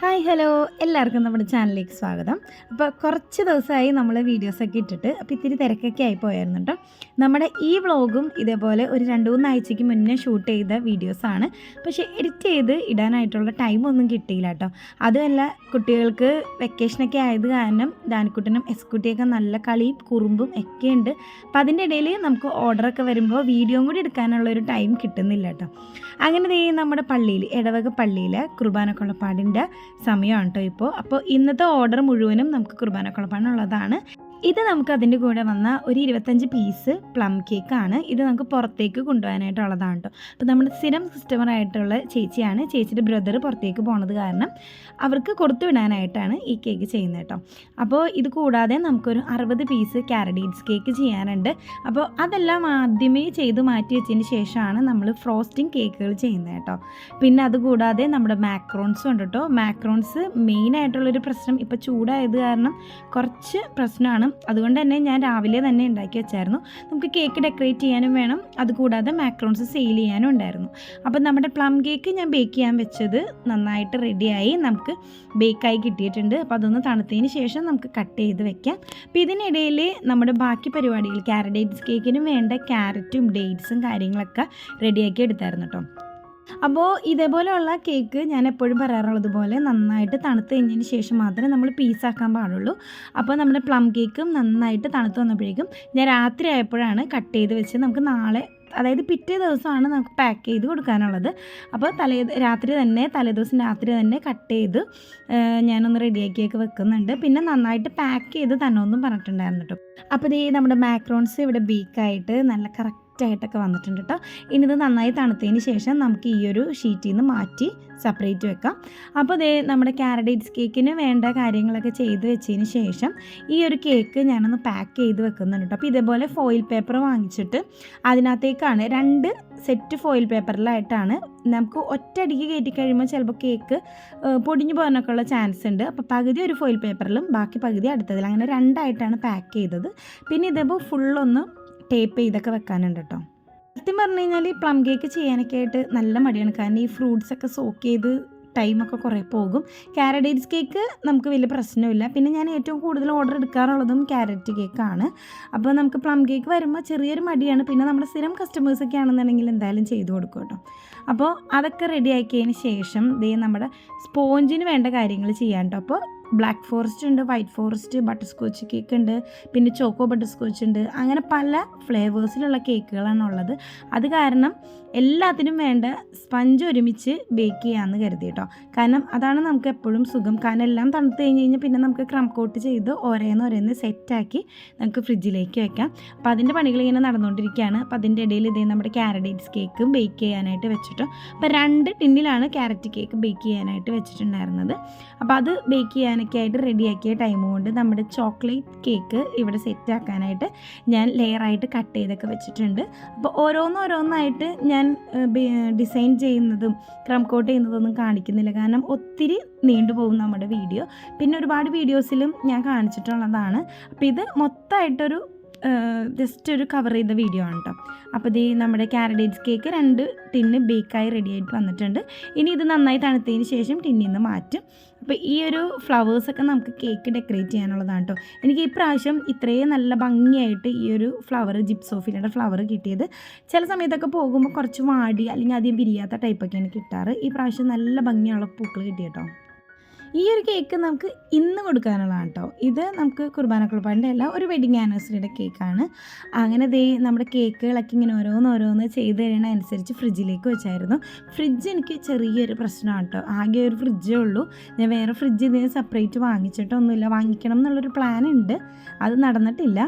Hi hello. എല്ലാവർക്കും നമ്മുടെ ചാനലിലേക്ക് സ്വാഗതം. അപ്പോൾ കുറച്ച് ദിവസമായി നമ്മൾ വീഡിയോസൊക്കെ ഇട്ടിട്ട് അപ്പോൾ ഇത്തിരി തിരക്കൊക്കെ ആയി പോയായിരുന്നു കേട്ടോ നമ്മുടെ ഈ വ്ളോഗും ഇതേപോലെ ഒരു രണ്ട് മൂന്ന് ആഴ്ചയ്ക്ക് മുന്നേ ഷൂട്ട് ചെയ്ത വീഡിയോസാണ് പക്ഷേ എഡിറ്റ് ചെയ്ത് ഇടാനായിട്ടുള്ള ടൈമൊന്നും കിട്ടിയില്ല കേട്ടോ അതുമല്ല കുട്ടികൾക്ക് വെക്കേഷനൊക്കെ ആയത് കാരണം ദാനിക്കുട്ടനും എസ്കുട്ടിയൊക്കെ നല്ല കളിയും കുറുമ്പും ഒക്കെ ഉണ്ട്. അപ്പോൾ അതിന്റെ ഇടയിൽ നമുക്ക് ഓർഡറൊക്കെ വരുമ്പോൾ വീഡിയോയും കൂടി എടുക്കാനുള്ള ഒരു ടൈം കിട്ടുന്നില്ല കേട്ടോ അങ്ങനെ നമ്മുടെ പള്ളിയിൽ ഇടവക പള്ളിയിൽ കുർബാനക്കൊള്ളപ്പാടിന്റെ സമയമാണ് കേട്ടോ ഇപ്പോൾ അപ്പോൾ ഇന്നത്തെ ഓർഡർ മുഴുവനും നമുക്ക് കുർബാനക്കൊള്ളപ്പാടിനുള്ളതാണ് ഇത് നമുക്ക് അതിന്റെ കൂടെ വന്ന ഒരു ഇരുപത്തഞ്ച് പീസ് പ്ലം കേക്കാണ് ഇത് നമുക്ക് പുറത്തേക്ക് കൊണ്ടുപോകാനായിട്ടുള്ളതാണ് കേട്ടോ അപ്പോൾ നമ്മുടെ സ്ഥിരം കസ്റ്റമറായിട്ടുള്ള ചേച്ചിയാണ്. ചേച്ചിയുടെ ബ്രദർ പുറത്തേക്ക് പോണത് കാരണം അവർക്ക് കൊടുത്തു വിടാനായിട്ടാണ് ഈ കേക്ക് ചെയ്യുന്നത് കേട്ടോ അപ്പോൾ ഇത് കൂടാതെ നമുക്കൊരു അറുപത് പീസ് കാരഡീറ്റ്സ് കേക്ക് ചെയ്യാനുണ്ട്. അപ്പോൾ അതെല്ലാം ആദ്യമേ ചെയ്ത് മാറ്റി വെച്ചതിന് ശേഷമാണ് നമ്മൾ ഫ്രോസ്റ്റിംഗ് കേക്കുകൾ ചെയ്യുന്നത് കേട്ടോ പിന്നെ അതുകൂടാതെ നമ്മുടെ മാക്രോൺസും ഉണ്ട് കേട്ടോ മാക്രോൺസ് മെയിനായിട്ടുള്ളൊരു പ്രശ്നം ഇപ്പോൾ ചൂടായത് കാരണം കുറച്ച് പ്രശ്നമാണ് അതുകൊണ്ട് തന്നെ ഞാൻ രാവിലെ തന്നെ ഉണ്ടാക്കി വെച്ചായിരുന്നു. നമുക്ക് കേക്ക് ഡെക്കറേറ്റ് ചെയ്യാനും വേണം. അതുകൂടാതെ മാക്രോൺസ് സെയിൽ ചെയ്യാനും ഉണ്ടായിരുന്നു. അപ്പോൾ നമ്മുടെ പ്ലം കേക്ക് ഞാൻ ബേക്ക് ചെയ്യാൻ വെച്ചത് നന്നായിട്ട് റെഡിയായി നമുക്ക് ബേക്കായി കിട്ടിയിട്ടുണ്ട്. അപ്പോൾ അതൊന്ന് തണുത്തതിന് ശേഷം നമുക്ക് കട്ട് ചെയ്ത് വെക്കാം. അപ്പോൾ ഇതിനിടയിൽ നമ്മുടെ ബാക്കി പരിപാടികൾ ഡേറ്റ്സ് കേക്കിനും വേണ്ട ക്യാരറ്റും ഡേറ്റ്സും കാര്യങ്ങളൊക്കെ റെഡിയാക്കി എടുത്തായിരുന്നു കേട്ടോ. അപ്പോൾ ഇതേപോലെയുള്ള കേക്ക് ഞാൻ എപ്പോഴും പറയാറുള്ളത് പോലെ നന്നായിട്ട് തണുത്ത് കഴിഞ്ഞതിന് ശേഷം മാത്രമേ നമ്മൾ പീസാക്കാൻ പാടുള്ളൂ. അപ്പോൾ നമ്മുടെ പ്ലം കേക്കും നന്നായിട്ട് തണുത്ത് വന്നപ്പോഴേക്കും ഞാൻ രാത്രി ആയപ്പോഴാണ് കട്ട് ചെയ്ത് വെച്ച് നമുക്ക് നാളെ അതായത് പിറ്റേ ദിവസമാണ് നമുക്ക് പാക്ക് ചെയ്ത് കൊടുക്കാനുള്ളത്. അപ്പോൾ തലേ രാത്രി തന്നെ തലേദിവസം രാത്രി തന്നെ കട്ട് ചെയ്ത് ഞാനൊന്ന് റെഡിയാക്കിയൊക്കെ വെക്കുന്നുണ്ട്. പിന്നെ നന്നായിട്ട് പാക്ക് ചെയ്ത് തന്നെ ഒന്നും പറഞ്ഞിട്ടുണ്ടായിരുന്നു കേട്ടോ അപ്പോൾ ഇതേ നമ്മുടെ മാക്രോൺസ് ഇവിടെ ബീക്കായിട്ട് നല്ല കറക്റ്റ് ആയിട്ടൊക്കെ വന്നിട്ടുണ്ട് കേട്ടോ ഇനി ഇത് നന്നായി തണുത്തതിന് ശേഷം നമുക്ക് ഈ ഒരു ഷീറ്റിൽ നിന്ന് മാറ്റി സെപ്പറേറ്റ് വെക്കാം. അപ്പോൾ ദേ നമ്മുടെ കാരഡേറ്റ്സ് കേക്കിന് വേണ്ട കാര്യങ്ങളൊക്കെ ചെയ്ത് വെച്ചതിന് ശേഷം ഈ ഒരു കേക്ക് ഞാനൊന്ന് പാക്ക് ചെയ്ത് വെക്കുന്നുണ്ട് കേട്ടോ അപ്പോൾ ഇതേപോലെ ഫോയിൽ പേപ്പർ വാങ്ങിച്ചിട്ട് അതിനകത്തേക്കാണ് രണ്ട് സെറ്റ് ഫോയിൽ പേപ്പറിലായിട്ടാണ് നമുക്ക് ഒറ്റയടിക്ക് കയറ്റി കഴിയുമ്പോൾ ചിലപ്പോൾ കേക്ക് പൊടിഞ്ഞു പോകാനൊക്കെ ഉള്ള ചാൻസ് ഉണ്ട്. അപ്പോൾ പകുതി ഒരു ഫോയിൽ പേപ്പറിലും ബാക്കി പകുതി അടുത്തതിൽ അങ്ങനെ രണ്ടായിട്ടാണ് പാക്ക് ചെയ്തത്. പിന്നെ ഇതേപോലെ ഫുള്ളൊന്ന് ടേപ്പ് ചെയ്തൊക്കെ വെക്കാനുണ്ട് കേട്ടോ സത്യം പറഞ്ഞു കഴിഞ്ഞാൽ ഈ പ്ലം കേക്ക് ചെയ്യാനൊക്കെ ആയിട്ട് നല്ല മടിയാണ്. കാരണം ഈ ഫ്രൂട്ട്സ് ഒക്കെ സോക്ക് ചെയ്ത് ടൈമൊക്കെ കുറേ പോകും. ക്യാരഡേറ്റ്സ് കേക്ക് നമുക്ക് വലിയ പ്രശ്നമില്ല. പിന്നെ ഞാൻ ഏറ്റവും കൂടുതൽ ഓർഡർ എടുക്കാറുള്ളതും ക്യാരറ്റ് കേക്കാണ് അപ്പോൾ നമുക്ക് പ്ലം കേക്ക് വരുമ്പോൾ ചെറിയൊരു മടിയാണ്. പിന്നെ നമ്മുടെ സ്ഥിരം കസ്റ്റമേഴ്സൊക്കെ ആണെന്നുണ്ടെങ്കിൽ എന്തായാലും ചെയ്തു കൊടുക്കും കേട്ടോ അപ്പോൾ അതൊക്കെ റെഡി ആക്കിയതിന് ശേഷം ദേ നമ്മുടെ സ്പോഞ്ചിന് വേണ്ട കാര്യങ്ങൾ ചെയ്യാൻ കേട്ടോ അപ്പോൾ ബ്ലാക്ക് ഫോറസ്റ്റ് ഉണ്ട് white forest butterscotch cake ഉണ്ട് പിന്നെ ചോക്കോ ബട്ടർ സ്കോച്ച് ഉണ്ട്. അങ്ങനെ പല ഫ്ലേവേഴ്സിലുള്ള കേക്കുകളാണ് ഉള്ളത്. അത് കാരണം എല്ലാത്തിനും വേണ്ട സ്പഞ്ച് ഒരുമിച്ച് ബേക്ക് ചെയ്യാമെന്ന് കരുതി കേട്ടോ കാരണം അതാണ് നമുക്ക് എപ്പോഴും സുഖം. കാരണം എല്ലാം തണുത്ത് കഴിഞ്ഞ് കഴിഞ്ഞാൽ പിന്നെ നമുക്ക് ക്രം കോട്ട് ചെയ്ത് ഓരോന്ന് ഓരോന്ന് സെറ്റാക്കി നമുക്ക് ഫ്രിഡ്ജിലേക്ക് വെക്കാം. അപ്പോൾ അതിന്റെ പണികൾ ഇങ്ങനെ നടന്നുകൊണ്ടിരിക്കുകയാണ്. അപ്പോൾ അതിന്റെ ഇടയിൽ ഇതേ നമ്മുടെ ക്യാരറ്റ്സ് കേക്കും ബേക്ക് ചെയ്യാനായിട്ട് വെച്ചിട്ടോ. അപ്പോൾ രണ്ട് ടിന്നിലാണ് ക്യാരറ്റ് കേക്ക് ബേക്ക് ചെയ്യാനായിട്ട് വെച്ചിട്ടുണ്ടായിരുന്നത്. അപ്പോൾ അത് ബേക്ക് ചെയ്യാനൊക്കെ ആയിട്ട് റെഡിയാക്കിയ ടൈം കൊണ്ട് നമ്മുടെ ചോക്ലേറ്റ് കേക്ക് ഇവിടെ സെറ്റ് ആക്കാനായിട്ട് ഞാൻ ലെയറായിട്ട് കട്ട് ചെയ്തൊക്കെ വെച്ചിട്ടുണ്ട്. അപ്പോൾ ഓരോന്നോരോന്നായിട്ട് ഞാൻ ഡിസൈൻ ചെയ്യുന്നതും ക്രം കോട്ട് ചെയ്യുന്നതൊന്നും കാണിക്കുന്നില്ല. കാരണം ഒത്തിരി നീണ്ടുപോകും നമ്മുടെ വീഡിയോ പിന്നെ ഒരുപാട് വീഡിയോസിലും ഞാൻ കാണിച്ചിട്ടുള്ളതാണ്. അപ്പോൾ ഇത് മൊത്തമായിട്ടൊരു ജസ്റ്റ് ഒരു കവർ ചെയ്ത വീഡിയോ ആണ് കേട്ടോ അപ്പോൾ ഇത് നമ്മുടെ കാരഡേറ്റ്സ് കേക്ക് രണ്ട് ടിന്ന് ബേക്കായി റെഡി ആയിട്ട് വന്നിട്ടുണ്ട്. ഇനി ഇത് നന്നായി തണുത്തതിന് ശേഷം ടിന്നിൽ നിന്ന് മാറ്റും. അപ്പോൾ ഈ ഒരു ഫ്ലവേഴ്സൊക്കെ നമുക്ക് കേക്ക് ഡെക്കറേറ്റ് ചെയ്യാനുള്ളതാണ് കേട്ടോ എനിക്ക് ഈ പ്രാവശ്യം ഇത്രയും നല്ല ഭംഗിയായിട്ട് ഈ ഒരു ഫ്ലവർ ജിപ്സോഫിലയുടെ ഫ്ലവർ കിട്ടിയത്. ചില സമയത്തൊക്കെ പോകുമ്പോൾ കുറച്ച് വാടി അല്ലെങ്കിൽ അധികം പിരിയാത്ത ടൈപ്പൊക്കെയാണ് കിട്ടാറ്. ഈ പ്രാവശ്യം നല്ല ഭംഗിയുള്ള പൂക്കൾ കിട്ടി കേട്ടോ ഈ ഒരു കേക്ക് നമുക്ക് ഇന്ന് കൊടുക്കാനുള്ളതാണ് കേട്ടോ ഇത് നമുക്ക് കുർബാന കുർബാന്റെ അല്ല ഒരു വെഡിങ് ആനിവേഴ്സറിയുടെ കേക്കാണ് അങ്ങനെ ദേ നമ്മുടെ കേക്കുകളൊക്കെ ഇങ്ങനെ ഓരോന്ന് ഓരോന്ന് ചെയ്ത് തരുന്നതനുസരിച്ച് അനുസരിച്ച് ഫ്രിഡ്ജിലേക്ക് വെച്ചായിരുന്നു. ഫ്രിഡ്ജ് എനിക്ക് ചെറിയൊരു പ്രശ്നമാണ് കേട്ടോ ആകെ ഒരു ഫ്രിഡ്ജേ ഉള്ളൂ. ഞാൻ വേറെ ഫ്രിഡ്ജ് ഇതിന് സെപ്പറേറ്റ് വാങ്ങിച്ചിട്ടൊന്നുമില്ല. വാങ്ങിക്കണം എന്നുള്ളൊരു പ്ലാൻ ഉണ്ട്. അത് നടന്നിട്ടില്ല.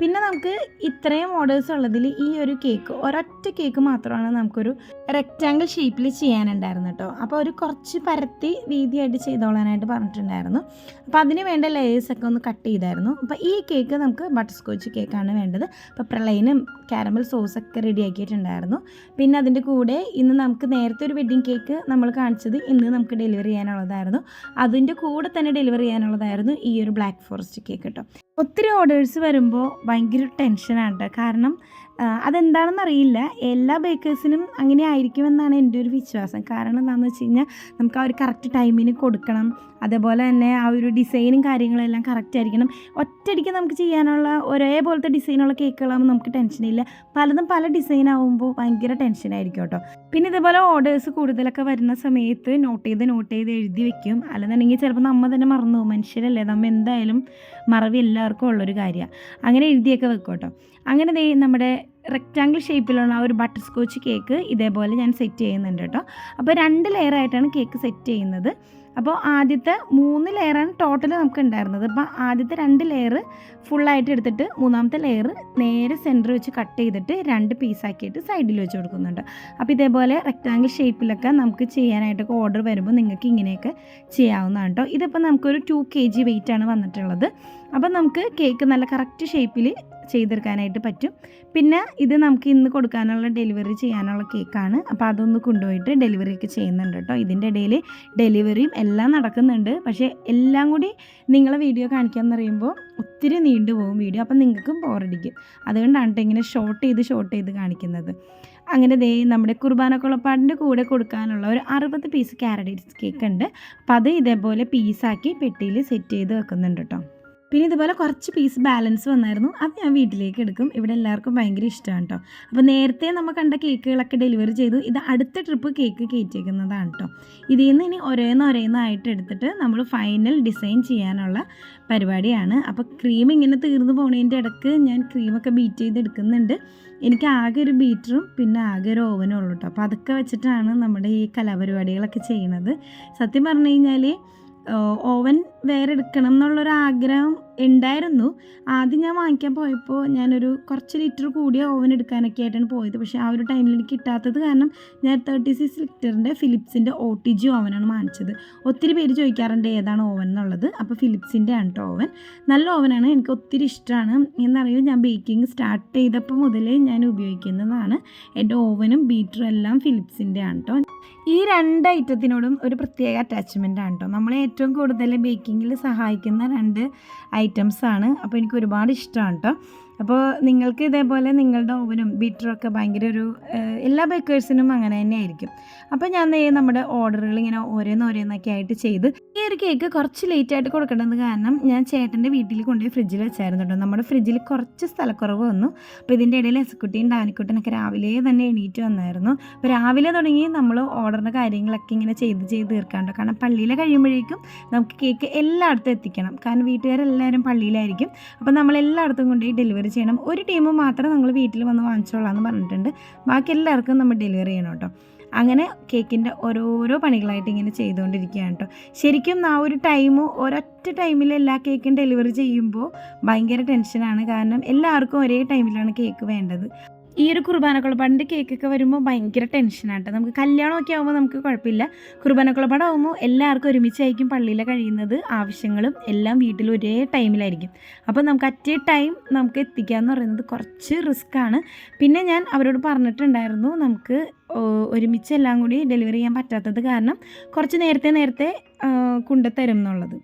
പിന്നെ നമുക്ക് ഇത്രയും ഓർഡേഴ്സ് ഉള്ളതിൽ ഈ ഒരു കേക്ക് ഒരൊറ്റ കേക്ക് മാത്രമാണ് നമുക്കൊരു റെക്റ്റാങ്കിൾ ഷേപ്പിൽ ചെയ്യാനുണ്ടായിരുന്നു കേട്ടോ അപ്പോൾ ഒരു കുറച്ച് പരത്തി വീതിയായിട്ട് ചെയ്തോളാനായിട്ട് പറഞ്ഞിട്ടുണ്ടായിരുന്നു. അപ്പോൾ അതിന് വേണ്ട ലേയേഴ്സ് ഒക്കെ ഒന്ന് കട്ട് ചെയ്തായിരുന്നു. അപ്പോൾ ഈ കേക്ക് നമുക്ക് ബട്ടർ സ്കോച്ച് കേക്കാണ് വേണ്ടത്. അപ്പോൾ പ്രളയനും കാരമൽ സോസൊക്കെ റെഡി ആക്കിയിട്ടുണ്ടായിരുന്നു. പിന്നെ അതിന്റെ കൂടെ ഇന്ന് നമുക്ക് നേരത്തെ ഒരു വെഡ്ഡിങ് കേക്ക് നമ്മൾ കാണിച്ചത് ഇന്ന് നമുക്ക് ഡെലിവറി ചെയ്യാനുള്ളതായിരുന്നു. അതിന്റെ കൂടെ തന്നെ ഡെലിവറി ചെയ്യാനുള്ളതായിരുന്നു ഈ ഒരു ബ്ലാക്ക് ഫോറസ്റ്റ് കേക്ക് കേട്ടോ ഒത്തിരി ഓർഡേഴ്സ് വരുമ്പോൾ ഭയങ്കര ടെൻഷനാണ് കേട്ടോ. കാരണം അതെന്താണെന്ന് അറിയില്ല. എല്ലാ ബേക്കേഴ്സിനും അങ്ങനെ ആയിരിക്കുമെന്നാണ് എന്റെ ഒരു വിശ്വാസം. കാരണം എന്താണെന്ന് വെച്ച് കഴിഞ്ഞാൽ നമുക്ക് ആ ഒരു കറക്റ്റ് ടൈമിന് കൊടുക്കണം. അതേപോലെ തന്നെ ആ ഒരു ഡിസൈനും കാര്യങ്ങളെല്ലാം കറക്റ്റ് ആയിരിക്കണം. ഒറ്റയടിക്ക് നമുക്ക് ചെയ്യാനുള്ള ഒരേപോലത്തെ ഡിസൈനുള്ള കേക്കുകളാകുമ്പോൾ നമുക്ക് ടെൻഷനില്ല പലതും പല ഡിസൈൻ ആകുമ്പോൾ ഭയങ്കര ടെൻഷനായിരിക്കും കേട്ടോ. പിന്നെ ഇതേപോലെ ഓർഡേഴ്സ് കൂടുതലൊക്കെ വരുന്ന സമയത്ത് നോട്ട് ചെയ്ത് നോട്ട് ചെയ്ത് എഴുതി വെക്കും. അല്ലെന്നുണ്ടെങ്കിൽ ചിലപ്പോൾ നമ്മൾ തന്നെ മറന്നു പോകും. മനുഷ്യരല്ലേ? നമ്മൾ എന്തായാലും മറവി എല്ലാവർക്കും ഉള്ളൊരു കാര്യമാണ് അങ്ങനെ എഴുതിയൊക്കെ വെക്കും കേട്ടോ. അങ്ങനെ നമ്മുടെ റെക്റ്റാങ്കിൾ ഷേപ്പിലുള്ള ആ ഒരു ബട്ടർ സ്കോച്ച് കേക്ക് ഇതേപോലെ ഞാൻ സെറ്റ് ചെയ്യുന്നുണ്ട് കേട്ടോ. അപ്പോൾ രണ്ട് ലെയർ ആയിട്ടാണ് കേക്ക് സെറ്റ് ചെയ്യുന്നത്. അപ്പോൾ ആദ്യത്തെ മൂന്ന് ലെയറാണ് ടോട്ടൽ നമുക്ക് ഉണ്ടായിരുന്നത്. അപ്പോൾ ആദ്യത്തെ രണ്ട് ലെയർ ഫുള്ളായിട്ട് എടുത്തിട്ട് മൂന്നാമത്തെ ലെയർ നേരെ സെന്റർ വെച്ച് കട്ട് ചെയ്തിട്ട് രണ്ട് പീസാക്കിയിട്ട് സൈഡിൽ വെച്ച് കൊടുക്കുന്നുണ്ട്. അപ്പോൾ ഇതേപോലെ റെക്റ്റാങ്കിൾ ഷേപ്പിലൊക്കെ നമുക്ക് ചെയ്യാനായിട്ടൊക്കെ ഓർഡർ വരുമ്പോൾ നിങ്ങൾക്ക് ഇങ്ങനെയൊക്കെ ചെയ്യാവുന്നതാണ് കേട്ടോ. ഇതിപ്പോൾ നമുക്കൊരു ടു കെ ജി വെയിറ്റാണ് വന്നിട്ടുള്ളത്. അപ്പോൾ നമുക്ക് കേക്ക് നല്ല കറക്റ്റ് ഷേപ്പിൽ ചെയ്തെടുക്കാനായിട്ട് പറ്റും. പിന്നെ ഇത് നമുക്ക് ഇന്ന് കൊടുക്കാനുള്ള ഡെലിവറി ചെയ്യാനുള്ള കേക്കാണ്. അപ്പോൾ അതൊന്ന് കൊണ്ടുപോയിട്ട് ഡെലിവറി ഒക്കെ ചെയ്യുന്നുണ്ട് കേട്ടോ. ഇതിന്റെ ഇടയിൽ ഡെലിവറിയും എല്ലാം നടക്കുന്നുണ്ട്. പക്ഷേ എല്ലാം കൂടി നിങ്ങളെ വീഡിയോ കാണിക്കാമെന്ന് പറയുമ്പോൾ ഒത്തിരി നീണ്ടു പോകും വീഡിയോ. അപ്പം നിങ്ങൾക്കും ബോറടിക്കും. അതുകൊണ്ടാണ് കേട്ടോ ഇങ്ങനെ ഷോർട്ട് ചെയ്ത് ഷോർട്ട് ചെയ്ത് കാണിക്കുന്നത്. അങ്ങനെ ദേ നമ്മുടെ കുർബാന കുളപ്പാടിന്റെ കൂടെ കൊടുക്കാനുള്ള ഒരു അറുപത് പീസ് കാരഡേറ്റ്സ് കേക്ക് ഉണ്ട്. അപ്പോൾ അത് ഇതേപോലെ പീസാക്കി പെട്ടിയിൽ സെറ്റ് ചെയ്ത് വെക്കുന്നുണ്ട് കേട്ടോ പിന്നെ ഇതുപോലെ കുറച്ച് പീസ് ബാലൻസ് വന്നായിരുന്നു. അത് ഞാൻ വീട്ടിലേക്ക് എടുക്കും. ഇവിടെ എല്ലാവർക്കും ഭയങ്കര ഇഷ്ടമാണ് കേട്ടോ അപ്പോൾ നേരത്തെ നമ്മൾ കണ്ട കേക്കുകളൊക്കെ ഡെലിവറി ചെയ്തു. ഇത് അടുത്ത ട്രിപ്പ് കേക്ക് കയറ്റിയേക്കുന്നതാണ് കേട്ടോ ഇതിൽ നിന്ന് ഇനി ഒരേന്ന് ഒരേന്നായിട്ട് എടുത്തിട്ട് നമ്മൾ ഫൈനൽ ഡിസൈൻ ചെയ്യാനുള്ള പരിപാടിയാണ്. അപ്പോൾ ക്രീം ഇങ്ങനെ തീർന്നു പോണതിന്റെ ഇടയ്ക്ക് ഞാൻ ക്രീമൊക്കെ ബീറ്റ് ചെയ്ത് എടുക്കുന്നുണ്ട് എനിക്ക് ആകെ ഒരു ബീറ്ററും പിന്നെ ആകെ ഒരു ഓവനും ഉള്ളൂ കേട്ടോ അപ്പോൾ അതൊക്കെ വെച്ചിട്ടാണ് നമ്മുടെ ഈ കലാപരിപാടികളൊക്കെ ചെയ്യുന്നത് സത്യം പറഞ്ഞു കഴിഞ്ഞാൽ ഓവൻ വേറെ എടുക്കണം എന്നുള്ളൊരു ആഗ്രഹം ഉണ്ടായിരുന്നു. ആദ്യം ഞാൻ വാങ്ങിക്കാൻ പോയപ്പോൾ ഞാനൊരു കുറച്ച് ലിറ്റർ കൂടിയ ഓവൻ എടുക്കാനൊക്കെ ആയിട്ടാണ് പോയത്. പക്ഷേ ആ ഒരു ടൈമിൽ എനിക്ക് കിട്ടാത്തത് കാരണം ഞാൻ തേർട്ടി സിക്സ് ലിറ്ററിന്റെ ഫിലിപ്സിന്റെ ഒ ടി ജി ഓവനാണ് വാങ്ങിച്ചത്. ഒത്തിരി പേര് ചോദിക്കാറുണ്ട് ഏതാണ് ഓവൻ എന്നുള്ളത്. അപ്പോൾ ഫിലിപ്സിന്റെ ആണ് കേട്ടോ ഓവൻ നല്ല ഓവനാണ് എനിക്ക് ഒത്തിരി ഇഷ്ടമാണ് എന്നറിയാം ഞാൻ ബേക്കിംഗ് സ്റ്റാർട്ട് ചെയ്തപ്പോൾ മുതലേ ഞാൻ ഉപയോഗിക്കുന്നതാണ്. എന്റെ ഓവനും ബീറ്ററും എല്ലാം ഫിലിപ്സിന്റെ ആണ് കേട്ടോ ഈ രണ്ട് ഐറ്റത്തിനോടും ഒരു പ്രത്യേക അറ്റാച്ച്മെന്റ് ആണ് കേട്ടോ നമ്മളെ ഏറ്റവും കൂടുതൽ ബേക്കിങ്ങിൽ സഹായിക്കുന്ന രണ്ട് ഐറ്റംസ് ആണ് അപ്പോൾ എനിക്ക് ഒരുപാട് ഇഷ്ടമാണ് കേട്ടോ അപ്പോൾ നിങ്ങൾക്ക് ഇതേപോലെ നിങ്ങളുടെ ഓവനും ബീറ്ററും ഒക്കെ ഭയങ്കര ഒരു എല്ലാ ബേക്കേഴ്സിനും അങ്ങനെ തന്നെ ആയിരിക്കും. അപ്പോൾ ഞാൻ നമ്മുടെ ഓർഡറുകൾ ഇങ്ങനെ ഓരോന്ന് ഓരോന്നൊക്കെ ആയിട്ട് ചെയ്ത് ഈ ഒരു കേക്ക് കുറച്ച് ലേറ്റ് ആയിട്ട് കൊടുക്കേണ്ടത് കാരണം ഞാൻ ചേട്ടന്റെ വീട്ടിൽ കൊണ്ടുപോയി ഫ്രിഡ്ജിൽ വെച്ചായിരുന്നു കേട്ടോ നമ്മുടെ ഫ്രിഡ്ജിൽ കുറച്ച് സ്ഥലക്കുറവ് വന്നു. അപ്പോൾ ഇതിന്റെ ഇടയിൽ എസക്കുട്ടിയും ഡാനിക്കുട്ടനൊക്കെ രാവിലെ തന്നെ എണീറ്റ് വന്നായിരുന്നു. അപ്പോൾ രാവിലെ തുടങ്ങി നമ്മൾ ഓർഡറിന്റെ കാര്യങ്ങളൊക്കെ ഇങ്ങനെ ചെയ്ത് ചെയ്ത് തീർക്കാണ്ടോ കാരണം പള്ളിയിൽ കഴിയുമ്പോഴേക്കും നമുക്ക് കേക്ക് എല്ലായിടത്തും എത്തിക്കണം. കാരണം വീട്ടുകാരെല്ലാവരും പള്ളിയിലായിരിക്കും. അപ്പോൾ നമ്മൾ എല്ലായിടത്തും കൊണ്ടുപോയി ഡെലിവറി ചെയ്യണം. ഒരു ടീം മാത്രം നിങ്ങൾ വീട്ടിൽ വന്ന് വാങ്ങിച്ചോളാം എന്ന് പറഞ്ഞിട്ടുണ്ട്. ബാക്കി എല്ലാവർക്കും നമ്മൾ ഡെലിവറി ചെയ്യണം കേട്ടോ അങ്ങനെ കേക്കിന്റെ ഓരോരോ പണികളായിട്ട് ഇങ്ങനെ ചെയ്തുകൊണ്ടിരിക്കുകയാണ് കേട്ടോ ശരിക്കും ആ ഒരു ടൈം ഒരൊറ്റ ടൈമിൽ എല്ലാ കേക്കും ഡെലിവറി ചെയ്യുമ്പോൾ ഭയങ്കര ടെൻഷനാണ് കാരണം എല്ലാവർക്കും ഒരേ ടൈമിലാണ് കേക്ക് വേണ്ടത്. ഈ ഒരു കുർബാനക്കുളപ്പാടിന്റെ കേക്കൊക്കെ വരുമ്പോൾ ഭയങ്കര ടെൻഷനാണ് കേട്ടോ നമുക്ക് കല്യാണമൊക്കെ ആകുമ്പോൾ നമുക്ക് കുഴപ്പമില്ല. കുർബാനക്കുളപ്പാടാകുമ്പോൾ എല്ലാവർക്കും ഒരുമിച്ചായിരിക്കും പള്ളിയിൽ കഴിയുന്നത് ആവശ്യങ്ങളും എല്ലാം വീട്ടിൽ ഒരേ ടൈമിലായിരിക്കും. അപ്പോൾ നമുക്ക് അറ്റ് ടൈം നമുക്ക് എത്തിക്കുക എന്ന് പറയുന്നത് കുറച്ച് റിസ്ക് ആണ്. പിന്നെ ഞാൻ അവരോട് പറഞ്ഞിട്ടുണ്ടായിരുന്നു നമുക്ക് ഒരുമിച്ച് എല്ലാം കൂടി ഡെലിവറി ചെയ്യാൻ പറ്റാത്തത് കാരണം കുറച്ച് നേരത്തെ നേരത്തെ കൊണ്ടുത്തരും എന്നുള്ളത്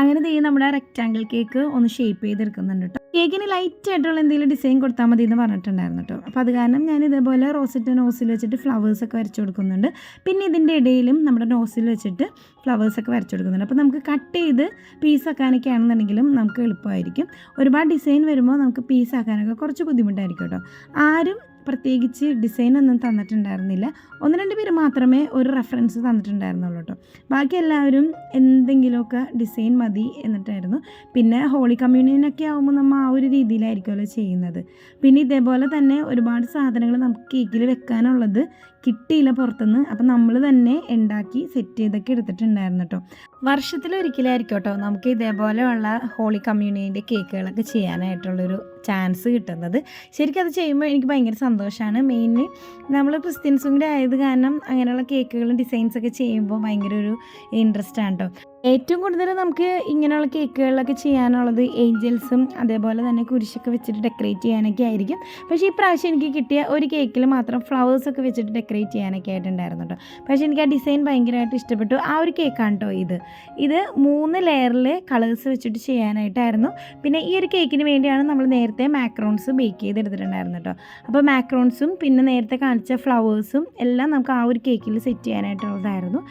അങ്ങനെ ദേ നമ്മുടെ റെക്റ്റാങ്കിൾ കേക്ക് ഒന്ന് ഷേപ്പ് ചെയ്തെടുക്കുന്നുണ്ട് കേട്ടോ കേക്കിന് ലൈറ്റ് ആയിട്ടുള്ള എന്തെങ്കിലും ഡിസൈൻ കൊടുത്താൽ മതി എന്ന് പറഞ്ഞിട്ടുണ്ടായിരുന്നു കേട്ടോ അപ്പോൾ അത് കാരണം ഞാൻ ഇതേപോലെ റോസറ്റ് നോസിൽ വെച്ചിട്ട് ഫ്ലവേഴ്സൊക്കെ വരച്ചു കൊടുക്കുന്നുണ്ട്. പിന്നെ ഇതിന്റെ ഇടയിലും നമ്മുടെ നോസിൽ വെച്ചിട്ട് ഫ്ലവേഴ്സൊക്കെ വരച്ചു കൊടുക്കുന്നുണ്ട്. അപ്പോൾ നമുക്ക് കട്ട് ചെയ്ത് പീസാക്കാനൊക്കെ ആണെന്നുണ്ടെങ്കിലും നമുക്ക് എളുപ്പമായിരിക്കും. ഒരുപാട് ഡിസൈൻ വരുമ്പോൾ നമുക്ക് പീസ് ആക്കാനൊക്കെ കുറച്ച് ബുദ്ധിമുട്ടായിരിക്കും കേട്ടോ ആരും പ്രത്യേകിച്ച് ഡിസൈൻ ഒന്നും തന്നിട്ടുണ്ടായിരുന്നില്ല. ഒന്ന് രണ്ട് പേര് മാത്രമേ ഒരു റെഫറൻസ് തന്നിട്ടുണ്ടായിരുന്നുള്ളൂ കേട്ടോ ബാക്കി എല്ലാവരും എന്തെങ്കിലുമൊക്കെ ഡിസൈൻ മതി എന്നിട്ടായിരുന്നു. പിന്നെ ഹോളി കമ്മ്യൂണിയനൊക്കെ ആകുമ്പോൾ നമ്മൾ ആ ഒരു രീതിയിലായിരിക്കുമല്ലോ ചെയ്യുന്നത്. പിന്നെ ഇതേപോലെ തന്നെ ഒരുപാട് സാധനങ്ങൾ നമുക്ക് കേക്കിൽ വെക്കാനുള്ളത് കിട്ടിയില്ല പുറത്തുനിന്ന്. അപ്പം നമ്മൾ തന്നെ ഉണ്ടാക്കി സെറ്റ് ചെയ്തൊക്കെ എടുത്തിട്ടുണ്ടായിരുന്നു കേട്ടോ വർഷത്തിലൊരിക്കലായിരിക്കും കേട്ടോ നമുക്ക് ഇതേപോലെയുള്ള ഹോളി കമ്മ്യൂണിയന്റെ കേക്കുകളൊക്കെ ചെയ്യാനായിട്ടുള്ളൊരു ചാൻസ് കിട്ടുന്നത്. ശരിക്കും അത് ചെയ്യുമ്പോൾ എനിക്ക് ഭയങ്കര സന്തോഷമാണ് മെയിൻലി നമ്മൾ ക്രിസ്ത്യൻസും കൂടെ ആയത് കാരണം അങ്ങനെയുള്ള കേക്കുകളും ഡിസൈൻസൊക്കെ ചെയ്യുമ്പോൾ ഭയങ്കര ഒരു ഇൻട്രസ്റ്റ് ആണ് കേട്ടോ ഏറ്റവും കൂടുതൽ നമുക്ക് ഇങ്ങനെയുള്ള കേക്കുകളിലൊക്കെ ചെയ്യാനുള്ളത് ഏഞ്ചൽസും അതേപോലെ തന്നെ കുരിശൊക്കെ വെച്ചിട്ട് ഡെക്കറേറ്റ് ചെയ്യാനൊക്കെ ആയിരിക്കും. പക്ഷേ ഈ പ്രാവശ്യം എനിക്ക് കിട്ടിയ ഒരു കേക്കിൽ മാത്രം ഫ്ലവേഴ്സൊക്കെ വെച്ചിട്ട് ഡെക്കറേറ്റ് ചെയ്യാനൊക്കെ ആയിട്ടുണ്ടായിരുന്നു കേട്ടോ പക്ഷേ എനിക്ക് ആ ഡിസൈൻ ഭയങ്കരമായിട്ട് ഇഷ്ടപ്പെട്ടു. ആ ഒരു കേക്കാണ് കേട്ടോ ഇത്. ഇത് മൂന്ന് ലെയറിൽ കളേഴ്സ് വെച്ചിട്ട് ചെയ്യാനായിട്ടായിരുന്നു. പിന്നെ ഈ ഒരു കേക്കിന് വേണ്ടിയാണ് നമ്മൾ നേരത്തെ മാക്രോൺസ് ബേക്ക് ചെയ്തെടുത്തിട്ടുണ്ടായിരുന്നു കേട്ടോ അപ്പോൾ മാക്രോൺസും പിന്നെ നേരത്തെ കാണിച്ച ഫ്ലവേഴ്സും എല്ലാം നമുക്ക് ആ ഒരു കേക്കിൽ സെറ്റ് ചെയ്യാനായിട്ടുള്ളതായിരുന്നു.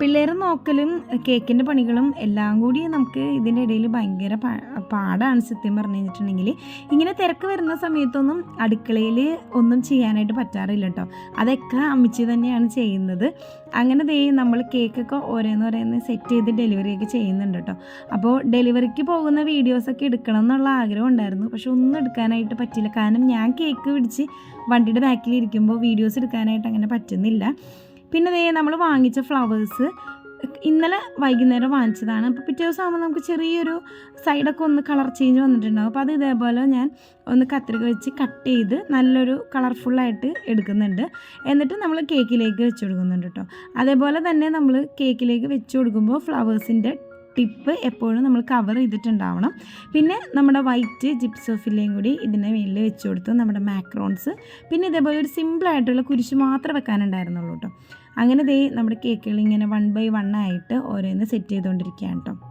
പിള്ളേരെ നോക്കലും കേക്കിന്റെ പണികളും എല്ലാം കൂടി നമുക്ക് ഇതിന്റെ ഇടയിൽ ഭയങ്കര പാടാണ് സത്യം പറഞ്ഞു കഴിഞ്ഞിട്ടുണ്ടെങ്കിൽ ഇങ്ങനെ തിരക്ക് വരുന്ന സമയത്തൊന്നും അടുക്കളയിൽ ഒന്നും ചെയ്യാനായിട്ട് പറ്റാറില്ല കേട്ടോ അതൊക്കെ അമ്മച്ചി തന്നെയാണ് ചെയ്യുന്നത്. അങ്ങനെ ദേ നമ്മൾ കേക്കൊക്കെ ഓരോന്ന് ഓരോന്ന് സെറ്റ് ചെയ്ത് ഡെലിവറി ഒക്കെ ചെയ്യുന്നുണ്ട് കേട്ടോ അപ്പോൾ ഡെലിവറിക്ക് പോകുന്ന വീഡിയോസൊക്കെ എടുക്കണം എന്നുള്ള ആഗ്രഹം ഉണ്ടായിരുന്നു. പക്ഷെ ഒന്നും എടുക്കാനായിട്ട് പറ്റില്ല കാരണം ഞാൻ കേക്ക് പിടിച്ച് വണ്ടിയുടെ ബാക്കിൽ ഇരിക്കുമ്പോൾ വീഡിയോസ് എടുക്കാനായിട്ട് അങ്ങനെ പറ്റുന്നില്ല. പിന്നെ ദേ നമ്മൾ വാങ്ങിച്ച ഫ്ലവേഴ്സ് ഇന്നലെ വൈകുന്നേരം വാങ്ങിച്ചതാണ്. അപ്പോൾ പിറ്റേ ദിവസം ആകുമ്പോൾ നമുക്ക് ചെറിയൊരു സൈഡൊക്കെ ഒന്ന് കളർ ചേഞ്ച് വന്നിട്ടുണ്ടാകും അപ്പോൾ അത് ഇതേപോലെ ഞാൻ ഒന്ന് കത്രിക വെച്ച് കട്ട് ചെയ്ത് നല്ലൊരു കളർഫുള്ളായിട്ട് എടുക്കുന്നുണ്ട്. എന്നിട്ട് നമ്മൾ കേക്കിലേക്ക് വെച്ച് കൊടുക്കുന്നുണ്ട് കേട്ടോ. അതേപോലെ തന്നെ നമ്മൾ കേക്കിലേക്ക് വെച്ച് കൊടുക്കുമ്പോൾ ഫ്ലവേഴ്സിന്റെ ടിപ്പ് എപ്പോഴും നമ്മൾ കവർ ചെയ്തിട്ടുണ്ടാവണം. പിന്നെ നമ്മുടെ വൈറ്റ് ജിപ്സോ ഫില്ലയും കൂടി ഇതിന്റെ മേലിൽ വെച്ച് കൊടുത്തു നമ്മുടെ മാക്രോൺസ്. പിന്നെ ഇതേപോലെ ഒരു സിമ്പിളായിട്ടുള്ള കുരിശ് മാത്രമേ വെക്കാനുണ്ടായിരുന്നുള്ളൂ കേട്ടോ. അങ്ങനെ ദേ നമ്മുടെ കേക്കുകൾ ഇങ്ങനെ വൺ ബൈ വൺ ആയിട്ട് ഓരോന്ന് സെറ്റ് ചെയ്തുകൊണ്ടിരിക്കുകയാണ് കേട്ടോ.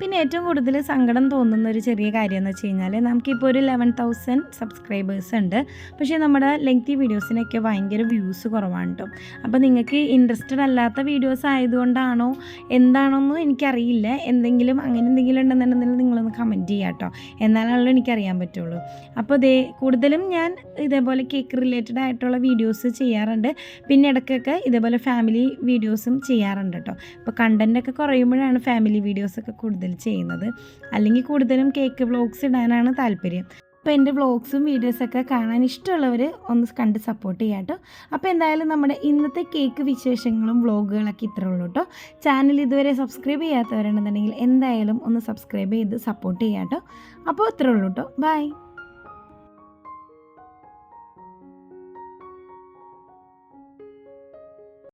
പിന്നെ ഏറ്റവും കൂടുതൽ സങ്കടം തോന്നുന്ന ഒരു ചെറിയ കാര്യം എന്ന് വെച്ച് കഴിഞ്ഞാൽ നമുക്കിപ്പോൾ ഒരു ലെവൻ തൗസൻഡ് സബ്സ്ക്രൈബേഴ്സ് ഉണ്ട്. പക്ഷേ നമ്മുടെ ലെങ്തി വീഡിയോസിനൊക്കെ ഭയങ്കര വ്യൂസ് കുറവാണ് കേട്ടോ അപ്പോൾ നിങ്ങൾക്ക് ഇൻട്രസ്റ്റഡ് അല്ലാത്ത വീഡിയോസ് ആയതുകൊണ്ടാണോ? എന്താണോന്നും എനിക്കറിയില്ല. എന്തെങ്കിലും അങ്ങനെ എന്തെങ്കിലും ഉണ്ടെന്നുണ്ടെങ്കിൽ നിങ്ങളൊന്ന് കമന്റ് ചെയ്യാം കേട്ടോ എന്നാലാണല്ലോ എനിക്കറിയാൻ പറ്റുള്ളൂ. അപ്പോൾ ദേ കൂടുതലും ഞാൻ ഇതേപോലെ കേക്ക് റിലേറ്റഡ് ആയിട്ടുള്ള വീഡിയോസ് ചെയ്യാറുണ്ട്. പിന്നെ ഇടയ്ക്കൊക്കെ ഇതേപോലെ ഫാമിലി വീഡിയോസും ചെയ്യാറുണ്ട് കേട്ടോ ഇപ്പോൾ കണ്ടന്റൊക്കെ കുറയുമ്പോഴാണ് ഫാമിലി വീഡിയോസൊക്കെ കൂടുതൽ ചെയ്യുന്നത്. അല്ലെങ്കിൽ കൂടുതലും കേക്ക് വ്ളോഗ്സ് ഇടാനാണ് താല്പര്യം. അപ്പോൾ എന്റെ വ്ളോഗ്സും വീഡിയോസൊക്കെ കാണാൻ ഇഷ്ടമുള്ളവർ ഒന്ന് കണ്ട് സപ്പോർട്ട് ചെയ്യാം കേട്ടോ അപ്പോൾ എന്തായാലും നമ്മുടെ ഇന്നത്തെ കേക്ക് വിശേഷങ്ങളും വ്ളോഗുകളൊക്കെ ഇത്രേ ഉള്ളൂ കേട്ടോ ചാനൽ ഇതുവരെ സബ്സ്ക്രൈബ് ചെയ്യാത്തവരുണ്ടെന്നുണ്ടെങ്കിൽ എന്തായാലും ഒന്ന് സബ്സ്ക്രൈബ് ചെയ്ത് സപ്പോർട്ട് ചെയ്യാം കേട്ടോ അപ്പോൾ ഇത്രേ ഉള്ളൂ കേട്ടോ ബൈ